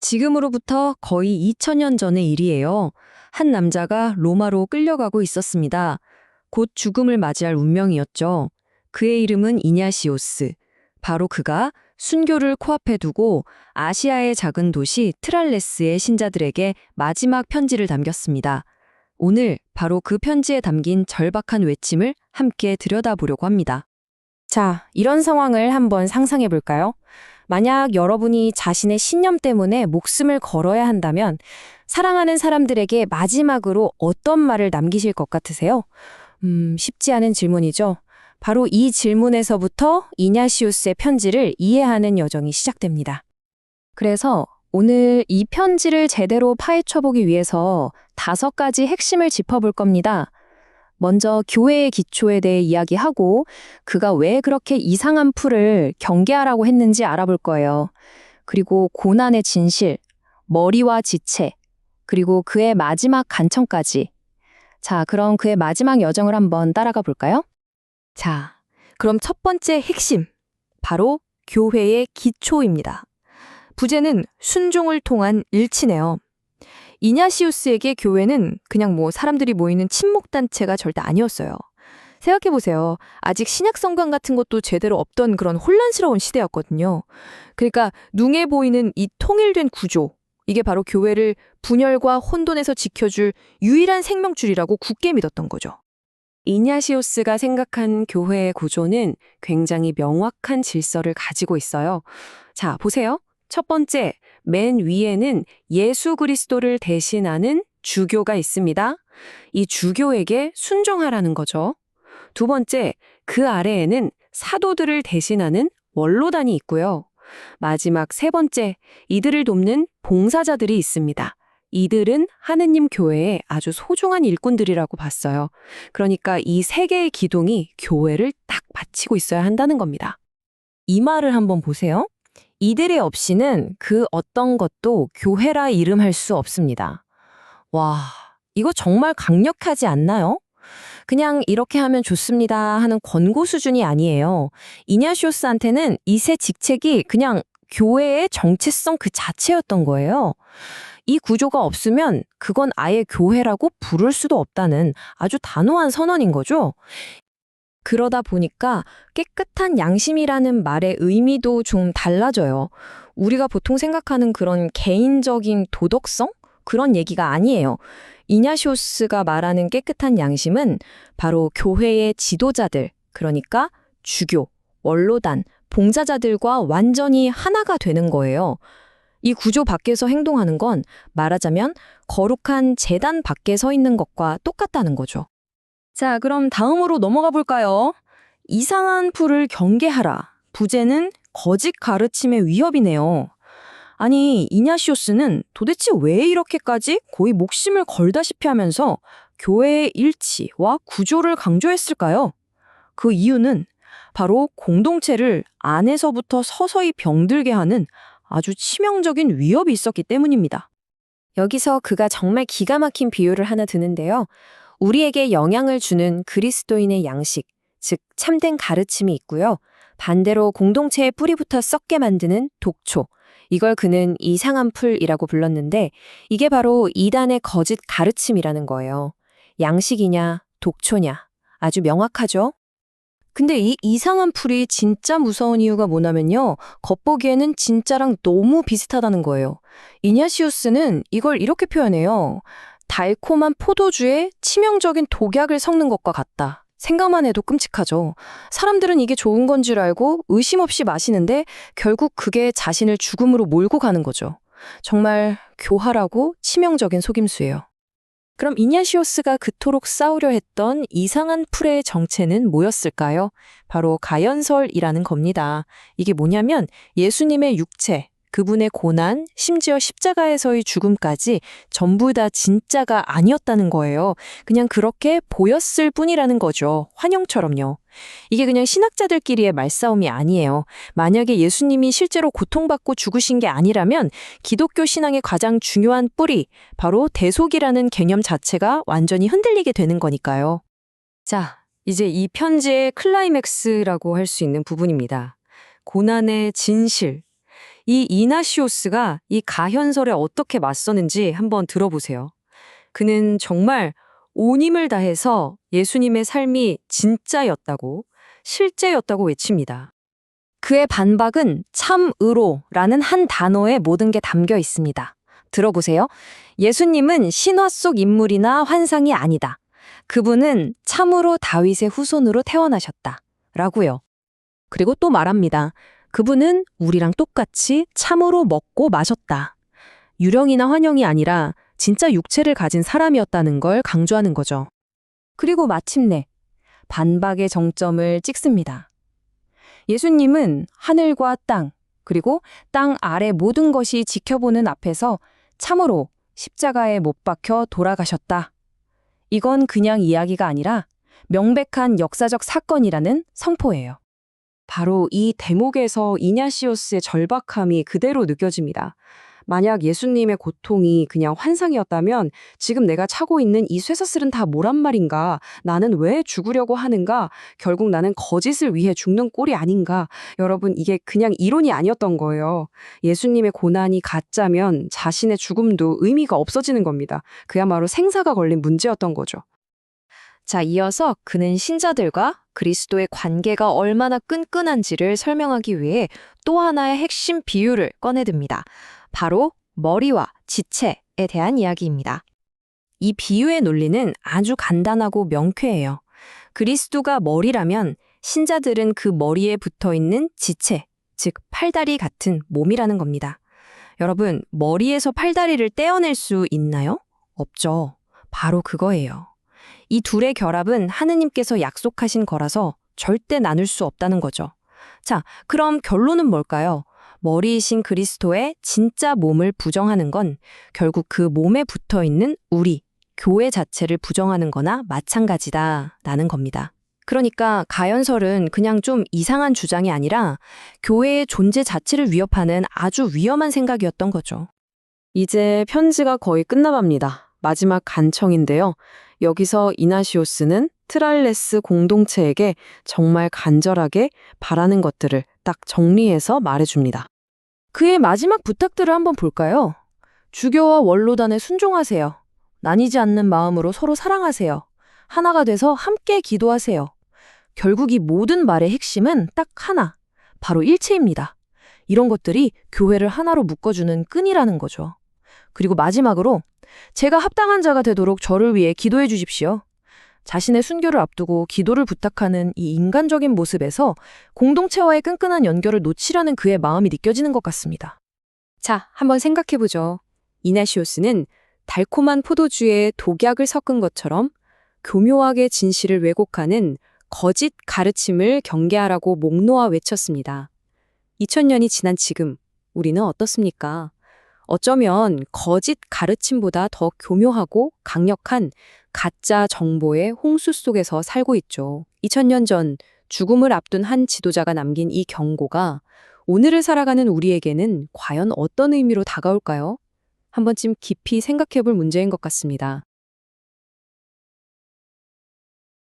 지금으로부터 거의 2000년 전의 일이에요. 한 남자가 로마로 끌려가고 있었습니다. 곧 죽음을 맞이할 운명이었죠. 그의 이름은 이냐시오스. 바로 그가 순교를 코앞에 두고 아시아의 작은 도시 트랄레스의 신자들에게 마지막 편지를 남겼습니다. 오늘 바로 그 편지에 담긴 절박한 외침을 함께 들여다보려고 합니다. 자, 이런 상황을 한번 상상해 볼까요? 만약 여러분이 자신의 신념 때문에 목숨을 걸어야 한다면 사랑하는 사람들에게 마지막으로 어떤 말을 남기실 것 같으세요? 음, 쉽지 않은 질문이죠. 바로 이 질문에서부터 이냐시우스의 편지를 이해하는 여정이 시작됩니다. 그래서 오늘 이 편지를 제대로 파헤쳐 보기 위해서 다섯 가지 핵심을 짚어볼 겁니다. 먼저 교회의 기초에 대해 이야기하고 그가 왜 그렇게 이상한 풀을 경계하라고 했는지 알아볼 거예요. 그리고 고난의 진실, 머리와 지체, 그리고 그의 마지막 간청까지. 자, 그럼 그의 마지막 여정을 한번 따라가 볼까요? 자, 그럼 첫 번째 핵심. 바로 교회의 기초입니다. 부제는 순종을 통한 일치네요. 이냐시우스에게 교회는 그냥 뭐 사람들이 모이는 친목단체가 절대 아니었어요. 생각해보세요. 아직 신약성경 같은 것도 제대로 없던 그런 혼란스러운 시대였거든요. 그러니까 눈에 보이는 이 통일된 구조, 이게 바로 교회를 분열과 혼돈에서 지켜줄 유일한 생명줄이라고 굳게 믿었던 거죠. 이냐시오스가 생각한 교회의 구조는 굉장히 명확한 질서를 가지고 있어요. 자, 보세요. 첫 번째, 맨 위에는 예수 그리스도를 대신하는 주교가 있습니다. 이 주교에게 순종하라는 거죠. 두 번째, 그 아래에는 사도들을 대신하는 원로단이 있고요. 마지막 세 번째, 이들을 돕는 봉사자들이 있습니다. 이들은 하느님 교회의 아주 소중한 일꾼들이라고 봤어요. 그러니까 이 세 개의 기둥이 교회를 딱 받치고 있어야 한다는 겁니다. 이 말을 한번 보세요. 이들이 없이는 그 어떤 것도 교회라 이름할 수 없습니다. 와, 이거 정말 강력하지 않나요? 그냥 이렇게 하면 좋습니다 하는 권고 수준이 아니에요. 이냐시오스한테는 이 세 직책이 그냥 교회의 정체성 그 자체였던 거예요. 이 구조가 없으면 그건 아예 교회라고 부를 수도 없다는 아주 단호한 선언인 거죠. 그러다 보니까 깨끗한 양심이라는 말의 의미도 좀 달라져요. 우리가 보통 생각하는 그런 개인적인 도덕성? 그런 얘기가 아니에요. 이냐시오스가 말하는 깨끗한 양심은 바로 교회의 지도자들, 그러니까 주교, 원로단, 봉사자들과 완전히 하나가 되는 거예요. 이 구조 밖에서 행동하는 건 말하자면 거룩한 재단 밖에 서 있는 것과 똑같다는 거죠. 자, 그럼 다음으로 넘어가 볼까요? 이상한 풀을 경계하라. 부제는 거짓 가르침의 위협이네요. 아니, 이냐시오스는 도대체 왜 이렇게까지 거의 목숨을 걸다시피 하면서 교회의 일치와 구조를 강조했을까요? 그 이유는 바로 공동체를 안에서부터 서서히 병들게 하는 아주 치명적인 위협이 있었기 때문입니다. 여기서 그가 정말 기가 막힌 비유를 하나 드는데요. 우리에게 영향을 주는 그리스도인의 양식, 즉 참된 가르침이 있고요. 반대로 공동체의 뿌리부터 썩게 만드는 독초, 이걸 그는 이상한 풀이라고 불렀는데 이게 바로 이단의 거짓 가르침이라는 거예요. 양식이냐, 독초냐, 아주 명확하죠? 근데 이 이상한 풀이 진짜 무서운 이유가 뭐냐면요. 겉보기에는 진짜랑 너무 비슷하다는 거예요. 이냐시우스는 이걸 이렇게 표현해요. 달콤한 포도주에 치명적인 독약을 섞는 것과 같다. 생각만 해도 끔찍하죠. 사람들은 이게 좋은 건 줄 알고 의심 없이 마시는데 결국 그게 자신을 죽음으로 몰고 가는 거죠. 정말 교활하고 치명적인 속임수예요. 그럼 이냐시오스가 그토록 싸우려 했던 이상한 풀의 정체는 뭐였을까요? 바로 가연설이라는 겁니다. 이게 뭐냐면 예수님의 육체, 그분의 고난, 심지어 십자가에서의 죽음까지 전부 다 진짜가 아니었다는 거예요. 그냥 그렇게 보였을 뿐이라는 거죠. 환영처럼요. 이게 그냥 신학자들끼리의 말싸움이 아니에요. 만약에 예수님이 실제로 고통받고 죽으신 게 아니라면 기독교 신앙의 가장 중요한 뿌리, 바로 대속이라는 개념 자체가 완전히 흔들리게 되는 거니까요. 자, 이제 이 편지의 클라이맥스라고 할 수 있는 부분입니다. 고난의 진실. 이 이나시오스가 이 가현설에 어떻게 맞서는지 한번 들어보세요. 그는 정말 온 힘을 다해서 예수님의 삶이 진짜였다고, 실제였다고 외칩니다. 그의 반박은 참의로라는 한 단어에 모든 게 담겨 있습니다. 들어보세요. 예수님은 신화 속 인물이나 환상이 아니다. 그분은 참으로 다윗의 후손으로 태어나셨다. 라고요. 그리고 또 말합니다. 그분은 우리랑 똑같이 참으로 먹고 마셨다. 유령이나 환영이 아니라 진짜 육체를 가진 사람이었다는 걸 강조하는 거죠. 그리고 마침내 반박의 정점을 찍습니다. 예수님은 하늘과 땅, 그리고 땅 아래 모든 것이 지켜보는 앞에서 참으로 십자가에 못 박혀 돌아가셨다. 이건 그냥 이야기가 아니라 명백한 역사적 사건이라는 선포예요. 바로 이 대목에서 이냐시오스의 절박함이 그대로 느껴집니다. 만약 예수님의 고통이 그냥 환상이었다면 지금 내가 차고 있는 이 쇠사슬은 다 뭐란 말인가? 나는 왜 죽으려고 하는가? 결국 나는 거짓을 위해 죽는 꼴이 아닌가? 여러분, 이게 그냥 이론이 아니었던 거예요. 예수님의 고난이 가짜면 자신의 죽음도 의미가 없어지는 겁니다. 그야말로 생사가 걸린 문제였던 거죠. 자, 이어서 그는 신자들과 그리스도의 관계가 얼마나 끈끈한지를 설명하기 위해 또 하나의 핵심 비유를 꺼내듭니다. 바로 머리와 지체에 대한 이야기입니다. 이 비유의 논리는 아주 간단하고 명쾌해요. 그리스도가 머리라면 신자들은 그 머리에 붙어 있는 지체, 즉 팔다리 같은 몸이라는 겁니다. 여러분, 머리에서 팔다리를 떼어낼 수 있나요? 없죠. 바로 그거예요. 이 둘의 결합은 하느님께서 약속하신 거라서 절대 나눌 수 없다는 거죠. 자, 그럼 결론은 뭘까요? 머리이신 그리스도의 진짜 몸을 부정하는 건 결국 그 몸에 붙어 있는 우리, 교회 자체를 부정하는 거나 마찬가지다 라는 겁니다. 그러니까 가연설은 그냥 좀 이상한 주장이 아니라 교회의 존재 자체를 위협하는 아주 위험한 생각이었던 거죠. 이제 편지가 거의 끝나갑니다. 마지막 간청인데요. 여기서 이나시오스는 트랄레스 공동체에게 정말 간절하게 바라는 것들을 딱 정리해서 말해줍니다. 그의 마지막 부탁들을 한번 볼까요? 주교와 원로단에 순종하세요. 나뉘지 않는 마음으로 서로 사랑하세요. 하나가 돼서 함께 기도하세요. 결국 이 모든 말의 핵심은 딱 하나, 바로 일체입니다. 이런 것들이 교회를 하나로 묶어주는 끈이라는 거죠. 그리고 마지막으로 제가 합당한 자가 되도록 저를 위해 기도해 주십시오. 자신의 순교를 앞두고 기도를 부탁하는 이 인간적인 모습에서 공동체와의 끈끈한 연결을 놓치려는 그의 마음이 느껴지는 것 같습니다. 자, 한번 생각해보죠. 이나시오스는 달콤한 포도주에 독약을 섞은 것처럼 교묘하게 진실을 왜곡하는 거짓 가르침을 경계하라고 목 놓아 외쳤습니다. 2000년이 지난 지금 우리는 어떻습니까? 어쩌면 거짓 가르침보다 더 교묘하고 강력한 가짜 정보의 홍수 속에서 살고 있죠. 2000년 전 죽음을 앞둔 한 지도자가 남긴 이 경고가 오늘을 살아가는 우리에게는 과연 어떤 의미로 다가올까요? 한 번쯤 깊이 생각해 볼 문제인 것 같습니다.